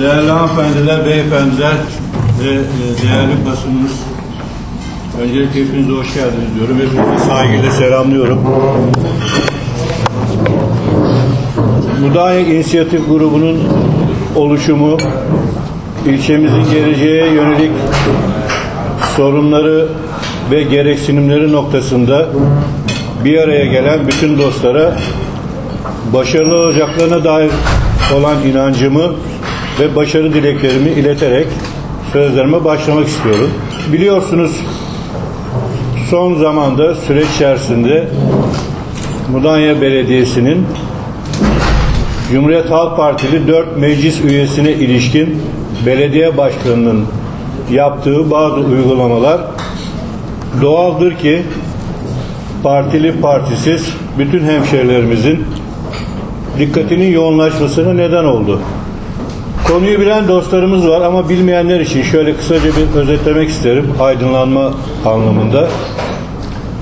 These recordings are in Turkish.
Değerli hanımefendiler, beyefendiler ve e, değerli basınımız. Öncelikle hepinize hoş geldiniz diyorum. Hepinizi saygıyla selamlıyorum. Mudanya İnisiyatif Grubu'nun oluşumu, ilçemizin geleceğe yönelik sorunları ve gereksinimleri noktasında bir araya gelen bütün dostlara başarılı olacaklarına dair olan inancımı ve başarı dileklerimi ileterek sözlerime başlamak istiyorum. Biliyorsunuz son zamanda süreç içerisinde Mudanya Belediyesi'nin Cumhuriyet Halk Partili 4 meclis üyesine ilişkin belediye başkanının yaptığı bazı uygulamalar doğaldır ki partili partisiz bütün hemşerilerimizin dikkatinin yoğunlaşmasına neden oldu. Konuyu bilen dostlarımız var ama bilmeyenler için şöyle kısaca bir özetlemek isterim aydınlanma anlamında.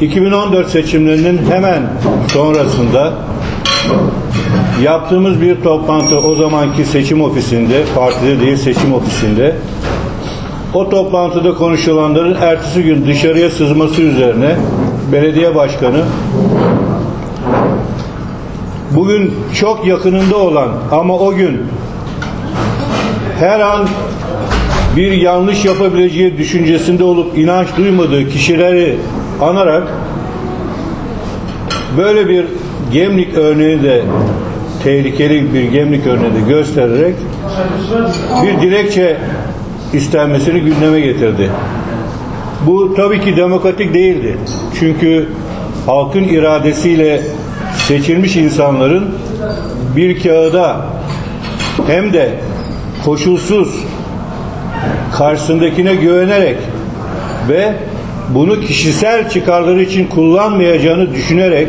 2014 seçimlerinin hemen sonrasında yaptığımız bir toplantı o zamanki seçim ofisinde, partide değil seçim ofisinde o toplantıda konuşulanların ertesi gün dışarıya sızması üzerine belediye başkanı bugün çok yakınında olan ama o gün her an bir yanlış yapabileceği düşüncesinde olup inanç duymadığı kişileri anarak böyle bir gemlik örneği de tehlikeli bir gemlik örneği de göstererek bir dilekçe istenmesini gündeme getirdi. Bu tabii ki demokratik değildi. Çünkü halkın iradesiyle seçilmiş insanların bir kağıda hem de koşulsuz karşısındakine güvenerek ve bunu kişisel çıkarları için kullanmayacağını düşünerek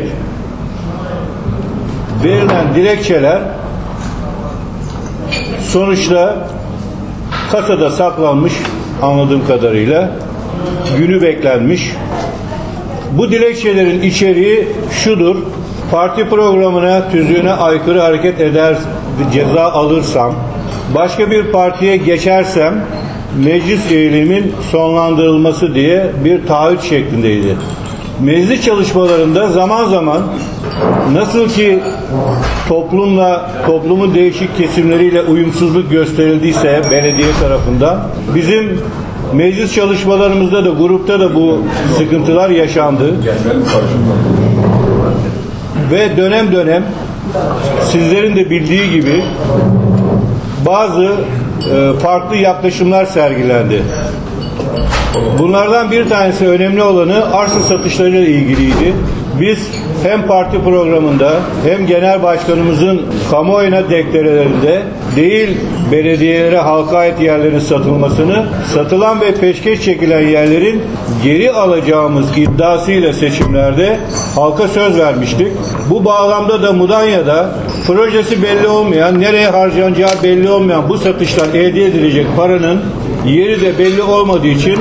verilen dilekçeler sonuçta kasada saklanmış anladığım kadarıyla günü beklenmiş. Bu dilekçelerin içeriği şudur. Parti programına, tüzüğüne aykırı hareket eder, ceza alırsam, başka bir partiye geçersem meclis üyeliğimin sonlandırılması diye bir taahhüt şeklindeydi. Meclis çalışmalarında zaman zaman nasıl ki toplumla, toplumun değişik kesimleriyle uyumsuzluk gösterildiyse belediye tarafından bizim meclis çalışmalarımızda da grupta da bu sıkıntılar yaşandı. Ve dönem dönem sizlerin de bildiği gibi bazı e, farklı yaklaşımlar sergilendi. Bunlardan bir tanesi önemli olanı arsa satışlarıyla ilgiliydi. Biz hem parti programında hem genel başkanımızın kamuoyuna deklerelerinde değil belediyelere halka ait yerlerin satılmasını, satılan ve peşkeş çekilen yerlerin geri alacağımız iddiasıyla seçimlerde halka söz vermiştik. Bu bağlamda da Mudanya'da projesi belli olmayan, nereye harcanacağı belli olmayan bu satışlar elde edilecek paranın yeri de belli olmadığı için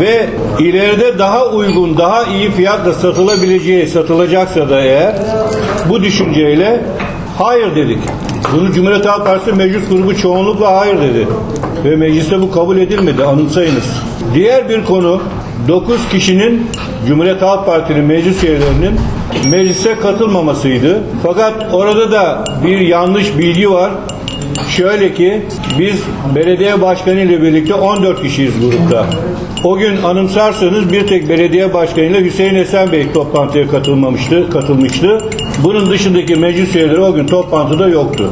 ve ileride daha uygun, daha iyi fiyatla satılabileceği, satılacaksa da eğer bu düşünceyle hayır dedik. Bunu Cumhuriyet Halk Partisi meclis grubu çoğunlukla hayır dedi. Ve mecliste bu kabul edilmedi. Anımsayınız. Diğer bir konu 9 kişinin Cumhuriyet Halk Partili meclis üyelerinin meclise katılmamasıydı. Fakat orada da bir yanlış bilgi var. Şöyle ki biz belediye başkanı ile birlikte 14 kişiyiz grupta. O gün anımsarsanız bir tek belediye başkanı ile Hüseyin Esen Bey toplantıya katılmamıştı, katılmıştı. Bunun dışındaki meclis üyeleri o gün toplantıda yoktu.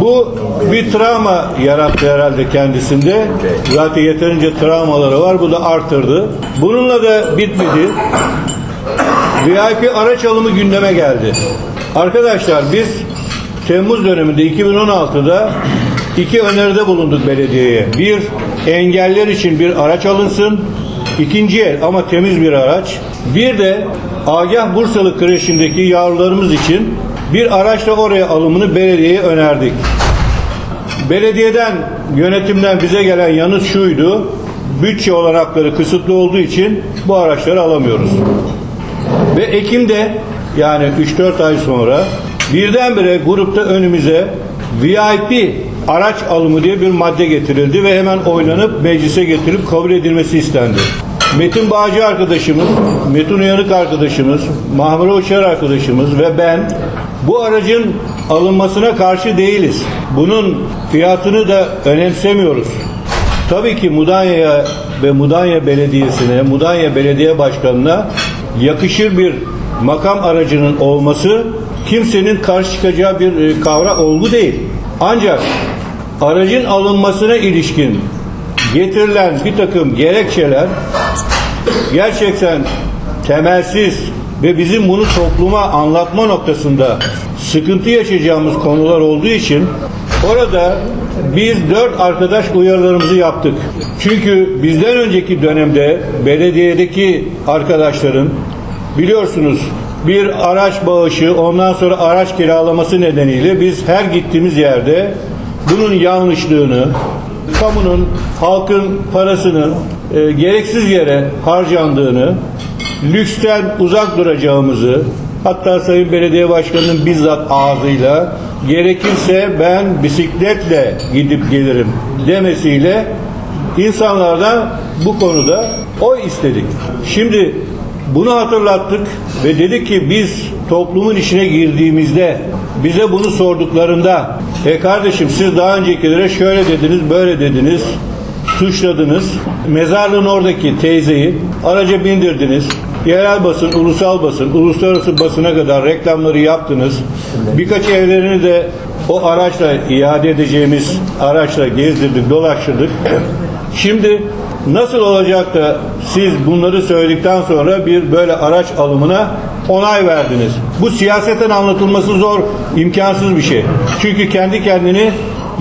Bu bir travma yarattı herhalde kendisinde. Zaten yeterince travmaları var. Bu da artırdı. Bununla da bitmedi. VIP araç alımı gündeme geldi. Arkadaşlar biz Temmuz döneminde 2016'da iki öneride bulunduk belediyeye. Bir, engeller için bir araç alınsın. İkinci el ama temiz bir araç. Bir de Agah Bursalı kreşindeki yavrularımız için bir araçla oraya alımını belediyeye önerdik. Belediyeden, yönetimden bize gelen yanıt şuydu. Bütçe olanakları kısıtlı olduğu için bu araçları alamıyoruz. Ve Ekim'de yani 3-4 ay sonra birdenbire grupta önümüze VIP araç alımı diye bir madde getirildi ve hemen oylanıp meclise getirip kabul edilmesi istendi. Metin Bağcı arkadaşımız, Metin Uyanık arkadaşımız, Mahmur Uçar arkadaşımız ve ben bu aracın alınmasına karşı değiliz. Bunun fiyatını da önemsemiyoruz. Tabii ki Mudanya'ya ve Mudanya Belediyesi'ne, Mudanya Belediye Başkanı'na yakışır bir makam aracının olması kimsenin karşı çıkacağı bir e, kavra olgu değil. Ancak aracın alınmasına ilişkin getirilen bir takım gerekçeler gerçekten temelsiz ve bizim bunu topluma anlatma noktasında sıkıntı yaşayacağımız konular olduğu için orada biz dört arkadaş uyarılarımızı yaptık. Çünkü bizden önceki dönemde belediyedeki arkadaşların biliyorsunuz bir araç bağışı ondan sonra araç kiralaması nedeniyle biz her gittiğimiz yerde bunun yanlışlığını, kamunun, halkın parasının e, gereksiz yere harcandığını, lüksten uzak duracağımızı, hatta Sayın Belediye Başkanı'nın bizzat ağzıyla gerekirse ben bisikletle gidip gelirim demesiyle insanlardan bu konuda oy istedik. Şimdi bunu hatırlattık ve dedik ki biz toplumun içine girdiğimizde bize bunu sorduklarında e kardeşim siz daha öncekilere şöyle dediniz böyle dediniz suçladınız. Mezarlığın oradaki teyzeyi araca bindirdiniz. Yerel basın, ulusal basın, uluslararası basına kadar reklamları yaptınız. Birkaç evlerini de o araçla iade edeceğimiz araçla gezdirdik, dolaştırdık. Şimdi nasıl olacak da siz bunları söyledikten sonra bir böyle araç alımına onay verdiniz? Bu siyaseten anlatılması zor, imkansız bir şey. Çünkü kendi kendini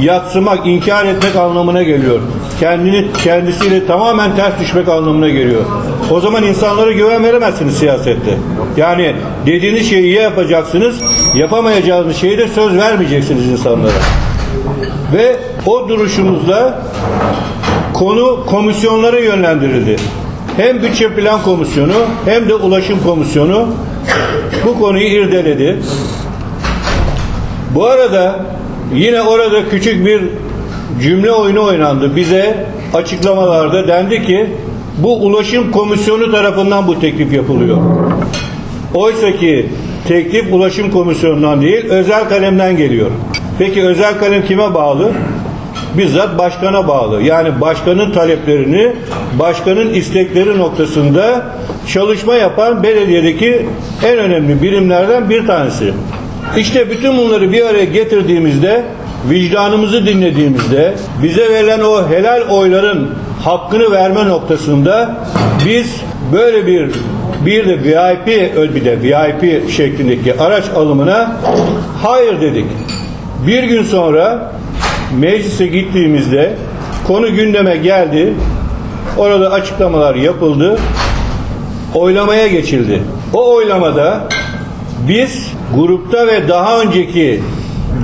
yatsımak, inkar etmek anlamına geliyor. Kendini kendisiyle tamamen ters düşmek anlamına geliyor. O zaman insanlara güven veremezsiniz siyasette. Yani dediğiniz şeyi ya yapacaksınız, yapamayacağınız şeyi de söz vermeyeceksiniz insanlara. Ve o duruşumuzla konu komisyonlara yönlendirildi. Hem bütçe plan komisyonu hem de ulaşım komisyonu bu konuyu irdeledi. Bu arada yine orada küçük bir cümle oyunu oynandı. Bize açıklamalarda dendi ki bu ulaşım komisyonu tarafından bu teklif yapılıyor. Oysa ki teklif ulaşım komisyonundan değil özel kalemden geliyor. Peki özel kalem kime bağlı? Bizzat başkana bağlı. Yani başkanın taleplerini, başkanın istekleri noktasında çalışma yapan belediyedeki en önemli birimlerden bir tanesi. İşte bütün bunları bir araya getirdiğimizde, vicdanımızı dinlediğimizde, bize verilen o helal oyların hakkını verme noktasında biz böyle bir bir de VIP bir de VIP şeklindeki araç alımına hayır dedik. Bir gün sonra meclise gittiğimizde konu gündeme geldi. Orada açıklamalar yapıldı. Oylamaya geçildi. O oylamada biz grupta ve daha önceki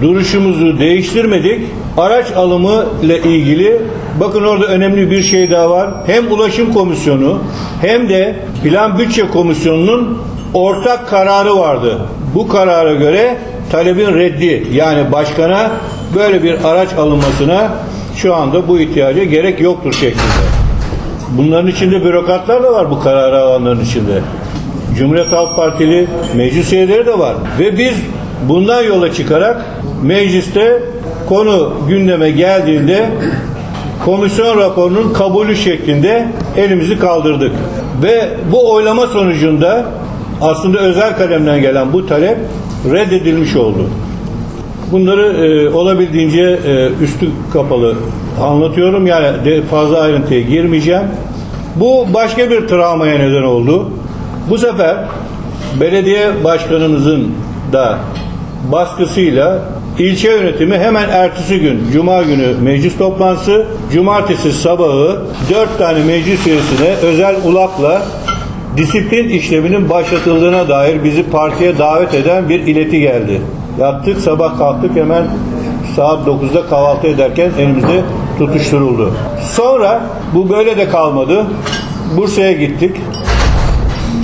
duruşumuzu değiştirmedik. Araç alımı ile ilgili bakın orada önemli bir şey daha var. Hem ulaşım komisyonu hem de plan bütçe komisyonunun ortak kararı vardı. Bu karara göre talebin reddi yani başkana böyle bir araç alınmasına şu anda bu ihtiyaca gerek yoktur şeklinde. Bunların içinde bürokratlar da var bu kararı alanların içinde. Cumhuriyet Halk Partili meclis üyeleri de var. Ve biz bundan yola çıkarak mecliste konu gündeme geldiğinde komisyon raporunun kabulü şeklinde elimizi kaldırdık. Ve bu oylama sonucunda aslında özel kalemden gelen bu talep reddedilmiş oldu. Bunları e, olabildiğince e, üstü kapalı anlatıyorum. Yani de fazla ayrıntıya girmeyeceğim. Bu başka bir travmaya neden oldu. Bu sefer belediye başkanımızın da baskısıyla ilçe yönetimi hemen ertesi gün Cuma günü meclis toplantısı, Cumartesi sabahı dört tane meclis üyesine özel ulakla disiplin işleminin başlatıldığına dair bizi partiye davet eden bir ileti geldi. Yattık sabah kalktık hemen saat 9'da kahvaltı ederken elimizde tutuşturuldu. Sonra bu böyle de kalmadı. Bursa'ya gittik.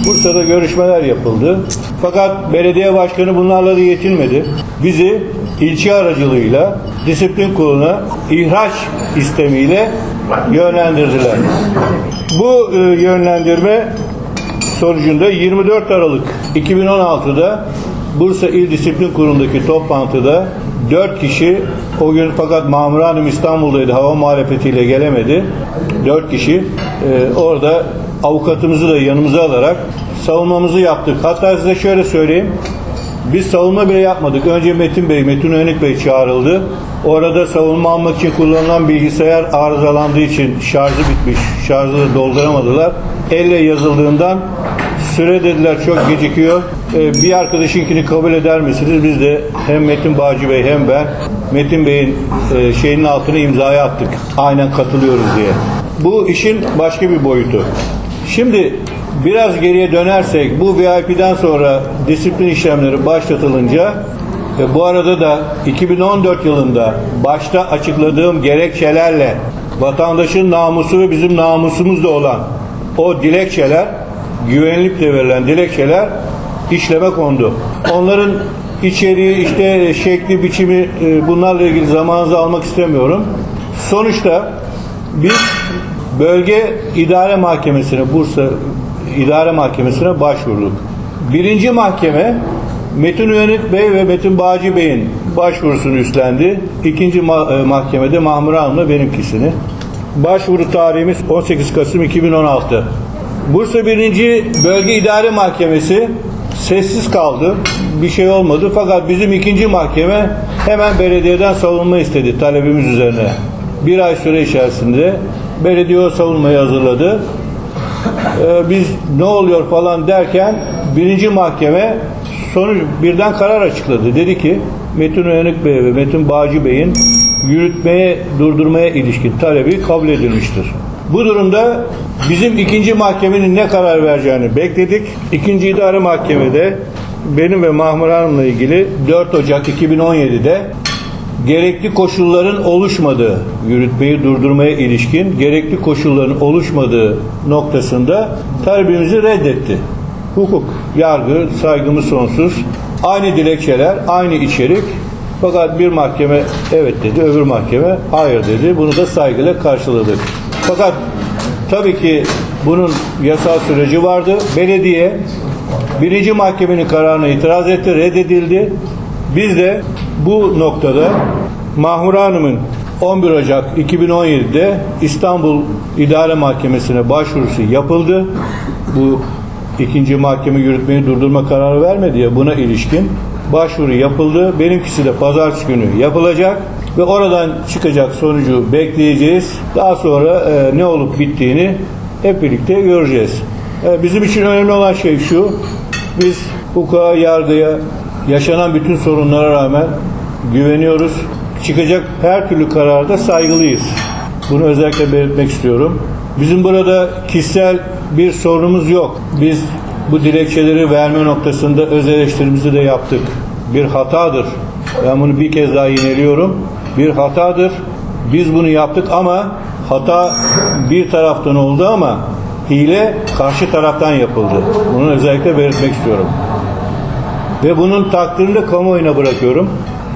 Bursa'da görüşmeler yapıldı. Fakat belediye başkanı bunlarla da yetinmedi. Bizi ilçe aracılığıyla disiplin kuruluna ihraç istemiyle yönlendirdiler. Bu e, yönlendirme sonucunda 24 Aralık 2016'da Bursa İl Disiplin Kurulu'ndaki toplantıda 4 kişi o gün fakat Mamur Hanım İstanbul'daydı hava muhalefetiyle gelemedi. 4 kişi e, orada avukatımızı da yanımıza alarak savunmamızı yaptık. Hatta size şöyle söyleyeyim. Biz savunma bile yapmadık. Önce Metin Bey, Metin Önük Bey çağrıldı. Orada savunma almak için kullanılan bilgisayar arızalandığı için şarjı bitmiş. Şarjı da dolduramadılar. Elle yazıldığından süre dediler çok gecikiyor. Ee, bir arkadaşınkini kabul eder misiniz? Biz de hem Metin Bağcı Bey hem ben Metin Bey'in e, şeyinin altına imzaya attık. Aynen katılıyoruz diye. Bu işin başka bir boyutu. Şimdi biraz geriye dönersek bu VIP'den sonra disiplin işlemleri başlatılınca ve bu arada da 2014 yılında başta açıkladığım gerekçelerle vatandaşın namusu ve bizim namusumuz da olan o dilekçeler güvenlikle verilen dilekçeler işleme kondu. Onların içeriği işte şekli biçimi e, bunlarla ilgili zamanınızı almak istemiyorum. Sonuçta biz bölge idare mahkemesine Bursa idare mahkemesine başvurduk. Birinci mahkeme Metin Uyanık Bey ve Metin Bağcı Bey'in başvurusunu üstlendi. İkinci e, mahkemede Mahmur Hanım'la benimkisini. Başvuru tarihimiz 18 Kasım 2016. Bursa 1. Bölge İdare Mahkemesi sessiz kaldı. Bir şey olmadı. Fakat bizim ikinci mahkeme hemen belediyeden savunma istedi talebimiz üzerine. Bir ay süre içerisinde belediye o savunmayı hazırladı. Ee, biz ne oluyor falan derken birinci mahkeme sonuç birden karar açıkladı. Dedi ki Metin Uyanık Bey ve Metin Bağcı Bey'in yürütmeye, durdurmaya ilişkin talebi kabul edilmiştir. Bu durumda bizim ikinci mahkemenin ne karar vereceğini bekledik. İkinci idare mahkemede benim ve Mahmur Hanım'la ilgili 4 Ocak 2017'de gerekli koşulların oluşmadığı, yürütmeyi durdurmaya ilişkin gerekli koşulların oluşmadığı noktasında talebimizi reddetti. Hukuk, yargı, saygımız sonsuz. Aynı dilekçeler, aynı içerik. Fakat bir mahkeme evet dedi, öbür mahkeme hayır dedi. Bunu da saygıyla karşıladık. Fakat tabii ki bunun yasal süreci vardı. Belediye birinci mahkemenin kararına itiraz etti, reddedildi. Biz de bu noktada Mahmur Hanım'ın 11 Ocak 2017'de İstanbul İdare Mahkemesi'ne başvurusu yapıldı. Bu ikinci mahkeme yürütmeyi durdurma kararı vermedi ya buna ilişkin başvuru yapıldı. Benimkisi de pazartesi günü yapılacak ve oradan çıkacak sonucu bekleyeceğiz. Daha sonra e, ne olup bittiğini hep birlikte göreceğiz. E, bizim için önemli olan şey şu. Biz hukuka, yargıya, yaşanan bütün sorunlara rağmen güveniyoruz. Çıkacak her türlü kararda saygılıyız. Bunu özellikle belirtmek istiyorum. Bizim burada kişisel bir sorunumuz yok. Biz bu dilekçeleri verme noktasında öz eleştirimizi de yaptık. Bir hatadır. Ben bunu bir kez daha yineliyorum. Bir hatadır. Biz bunu yaptık ama hata bir taraftan oldu ama hile karşı taraftan yapıldı. Bunu özellikle belirtmek istiyorum. Ve bunun takdirini de kamuoyuna bırakıyorum.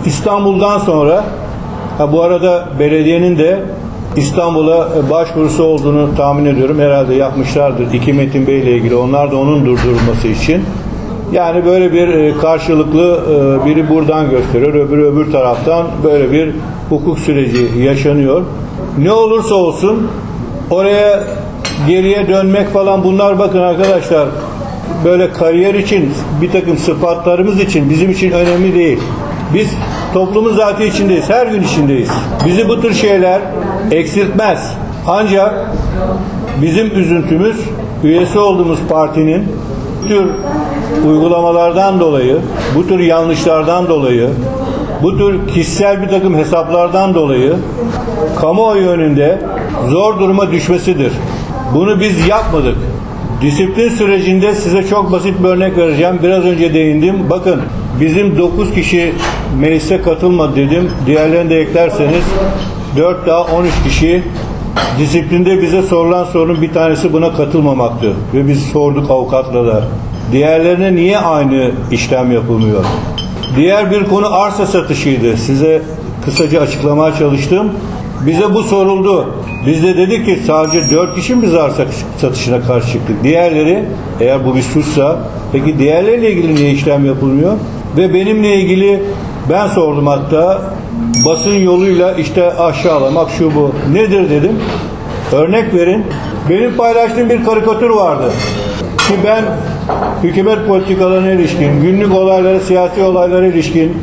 İstanbul'dan sonra ha bu arada belediyenin de İstanbul'a başvurusu olduğunu tahmin ediyorum. Herhalde yapmışlardır. İki Metin Bey ile ilgili. Onlar da onun durdurulması için. Yani böyle bir e, karşılıklı e, biri buradan gösteriyor, öbürü öbür taraftan böyle bir hukuk süreci yaşanıyor. Ne olursa olsun oraya geriye dönmek falan bunlar bakın arkadaşlar böyle kariyer için bir takım sıfatlarımız için bizim için önemli değil. Biz toplumun zaten içindeyiz. Her gün içindeyiz. Bizi bu tür şeyler eksiltmez. Ancak bizim üzüntümüz üyesi olduğumuz partinin bu tür uygulamalardan dolayı, bu tür yanlışlardan dolayı, bu tür kişisel bir takım hesaplardan dolayı kamuoyu önünde zor duruma düşmesidir. Bunu biz yapmadık. Disiplin sürecinde size çok basit bir örnek vereceğim. Biraz önce değindim. Bakın bizim 9 kişi meclise katılmadı dedim. Diğerlerini de eklerseniz 4 daha 13 kişi disiplinde bize sorulan sorunun bir tanesi buna katılmamaktı. Ve biz sorduk avukatla da. Diğerlerine niye aynı işlem yapılmıyor? Diğer bir konu arsa satışıydı. Size kısaca açıklamaya çalıştım. Bize bu soruldu. Biz de dedik ki sadece dört kişi mi biz arsa satışına karşı çıktık? Diğerleri eğer bu bir suçsa peki diğerleriyle ilgili niye işlem yapılmıyor? Ve benimle ilgili ben sordum hatta basın yoluyla işte aşağılamak şu bu. Nedir dedim. Örnek verin. Benim paylaştığım bir karikatür vardı. Ki ben hükümet politikalarına ilişkin, günlük olaylara, siyasi olaylara ilişkin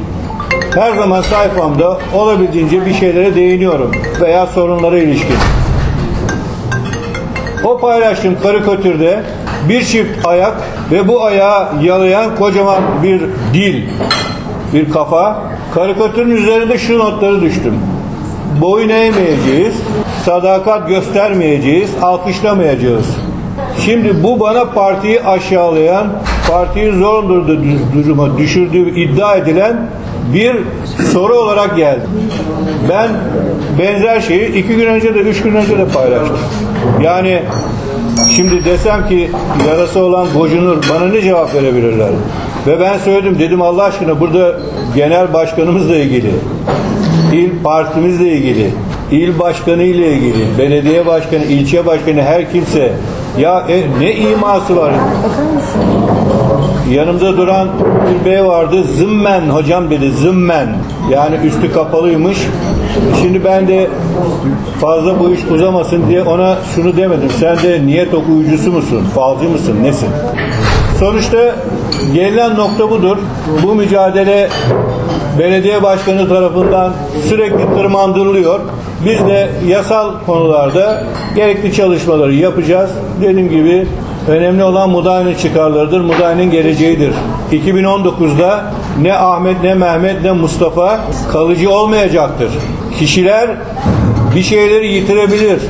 her zaman sayfamda olabildiğince bir şeylere değiniyorum veya sorunlara ilişkin. O paylaştığım karikatürde bir çift ayak ve bu ayağı yalayan kocaman bir dil, bir kafa. Karikatürün üzerinde şu notları düştüm. Boyun eğmeyeceğiz, sadakat göstermeyeceğiz, alkışlamayacağız. Şimdi bu bana partiyi aşağılayan, partiyi zor duruma düşürdüğü iddia edilen bir soru olarak geldi. Ben benzer şeyi iki gün önce de üç gün önce de paylaştım. Yani şimdi desem ki yarası olan gocunur bana ne cevap verebilirler? Ve ben söyledim dedim Allah aşkına burada genel başkanımızla ilgili, il partimizle ilgili, il başkanı ile ilgili, belediye başkanı, ilçe başkanı her kimse ya e, ne iması var? Yanımda duran bir bey vardı. Zımmen hocam dedi. Zımmen. Yani üstü kapalıymış. Şimdi ben de fazla bu iş uzamasın diye ona şunu demedim. Sen de niyet okuyucusu musun? Falcı mısın? Nesin? Sonuçta gelinen nokta budur. Bu mücadele belediye başkanı tarafından sürekli tırmandırılıyor. Biz de yasal konularda gerekli çalışmaları yapacağız. Dediğim gibi önemli olan Mudanya'nın çıkarlarıdır. Mudanya'nın geleceğidir. 2019'da ne Ahmet ne Mehmet ne Mustafa kalıcı olmayacaktır. Kişiler bir şeyleri yitirebilir.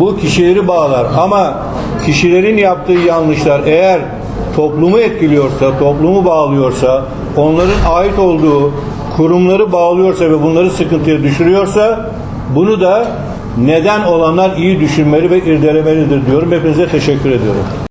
Bu kişileri bağlar ama kişilerin yaptığı yanlışlar eğer toplumu etkiliyorsa, toplumu bağlıyorsa, onların ait olduğu kurumları bağlıyorsa ve bunları sıkıntıya düşürüyorsa bunu da neden olanlar iyi düşünmeli ve irdelemelidir diyorum. Hepinize teşekkür ediyorum.